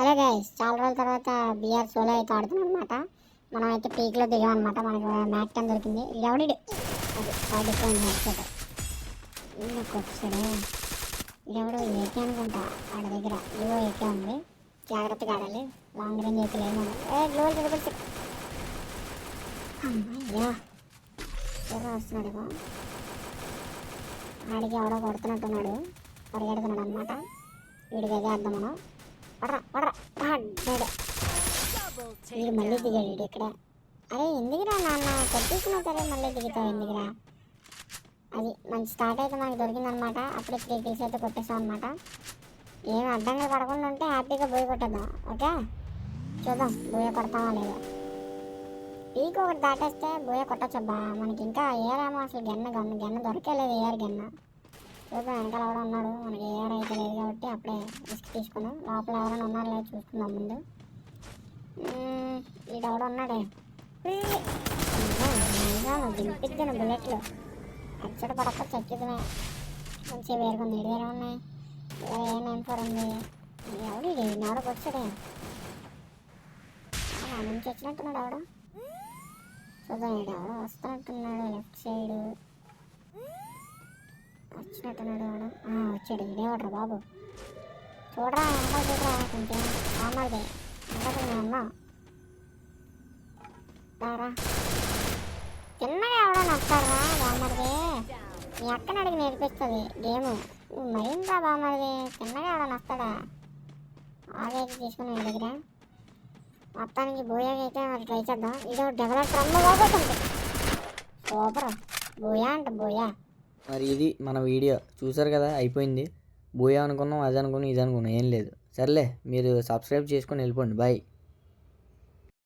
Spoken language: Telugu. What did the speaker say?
హలో గైస్ చాలా రోజుల తర్వాత బిఆర్ సోలో అయితే ఆడుతున్నాం అనమాట మనం అయితే పీక్లో దిగాం అనమాట మనకు మ్యాట్ టైం దొరికింది. ఎవడి అది పడిపోయింది హెడ్సెట్ ఇంకొక ఎవడు ఏకే అనుకుంటా ఆడ దగ్గర. ఇవో ఏకే ఉంది. జాగ్రత్తగా ఆడాలి. లాంగ్ రేంజ్ అయితే లేదు ఏ గ్లోల్ తిరగచ్చు అమ్మయ్యా. ఎవరో వస్తున్నాడు ఆడికి ఎవడో కొడుతున్నట్టున్నాడు. పరిగెడుతున్నాడు అనమాట వీడికి ఎగేద్దాం మనం. వీడు మళ్ళీ దిగాడు ఇక్కడ. అరే ఎందుకురా నాన్న? కొట్టేసిన సరే మళ్ళీ దిగుతావు ఎందుకురా అది మంచి స్టార్ట్ అయితే మనకు దొరికిందనమాట. అప్పుడే త్రీ కిల్స్ అయితే కొట్టేసాం అనమాట. ఏం అడ్డంగా పడకుండా ఉంటే హ్యాపీగా బోయ కొట్టేద్దాం ఓకే? చూద్దాం బోయ కొడతామా లేదా? పీక్ ఒకటి దాటేస్తే బోయ కొట్టచ్చబ్బా. మనకి ఇంకా ఏరేమో అసలు గన్న గన్న గెన్న దొరకలేదు ఏఆర్ గెన్న. చూద్దాం వెనకాల ఎవడో ఉన్నాడు మనకి ఏఆర్ అయితే లేదు కాబట్టి అప్పుడే రిస్క్ తీసుకున్నాం లోపల ఎవరైనా ఉన్నారో లేదు చూసుకుందాం ముందు. వీడు ఎవడో ఉన్నాడే. దింపిద్దాను బుల్లెట్లు. అచ్చడి పడక చచ్చిదమే మంచిగా వేరుకుంది ఏడు వేరే ఉన్నాయి ఏ నైన్ ఫోర్ ఉంది? ఎవడు ఇది? ఎవడో వచ్చాడే? నుంచి వచ్చినట్టున్నాడు ఎవడో. చూద్దాం ఈడు ఎవడో వస్తున్నట్టున్నాడు. లెఫ్ట్ సైడ్ వచ్చినట్టున్నాడు ఎవడో వచ్చాడు ఇదే ఒకటి బాబు చూడరా వెనకాల చూడరా కొంచెం బాగున్నది అంటే నేను ఉన్నా రారా చిన్నగా ఎవడో నచ్చారా బామ్మడిది మీ అక్కని అడిగి నేర్పిస్తుంది గేమ్ మరింత మరిందా చిన్నగా ఎవడో నస్తాడా ఆగైతే తీసుకుని మీ దగ్గర మొత్తానికి బోయాకి అయితే మరి ట్రై చేద్దాం ఇది డెవలపర్ అమ్మ బాగుంటుంది సూపర్ బోయా అంట బోయా మరి ఇది మన వీడియో. చూసారు కదా? అయిపోయింది. బోయా అనుకున్నాం అది అనుకున్నాం ఇది అనుకున్నాం. ఏం లేదు. సర్లే మీరు సబ్స్క్రైబ్ చేసుకొని వెళ్ళిపోండి. బాయ్.